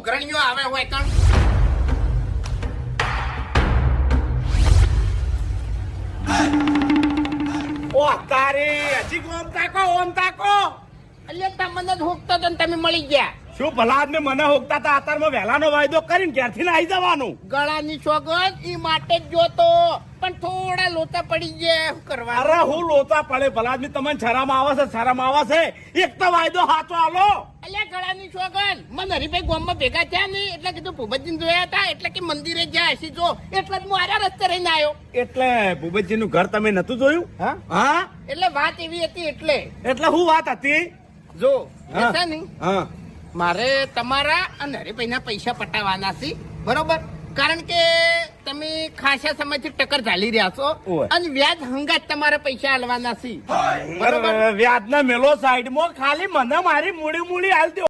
ઉઘરણીઓ આવે હોય કણ ઓ તારે હજી ઓમ તાકો ઓમ તાકો એટલે તમને જ હોકતો તો તમે મળી ગયા. શું ભલા આદમી મને હોકતા તા અત્યારમાં વહેલાનો વાયદો કરીને ને આવી જવાનું. ગળાની સોગન ઈ માટે જ જોતો. પણ થોડા લોચા પડી ગયા કરવા અરે હું લોચા પડે. ભલા આદમી તમને છરામાં આવે છે શરમ આવે છે. એક તો વાયદો હાથો આલો. અલ્યા ગળાની સોગન મને હરીભાઈ ગામમાં ભેગા થયા નહીં. એટલે કીધું ભૂપતજી જોયા હતા. એટલે કે મંદિરે જ્યાં હસી જો એટલે જ હું આરા રસ્તે રહીને આવ્યો. એટલે ભૂપતજી નું ઘર તમે નતું જોયું? હા. હા? એટલે વાત એવી હતી એટલે. એટલે હું વાત હતી? જો હા. હા. મારે તમારા અને હરીભાઈના પૈસા પટાવવાના છે બરોબર? કારણ કે તમે ખાસા સમયથી ટક્કર ઝાલી રહ્યા છો અને વ્યાજ હંગાત તમારે પૈસા હાલવાના છે બરોબર? વ્યાજ ના મેલો સાઈડમાં ખાલી મને મારી મૂડી મૂડી હાલતી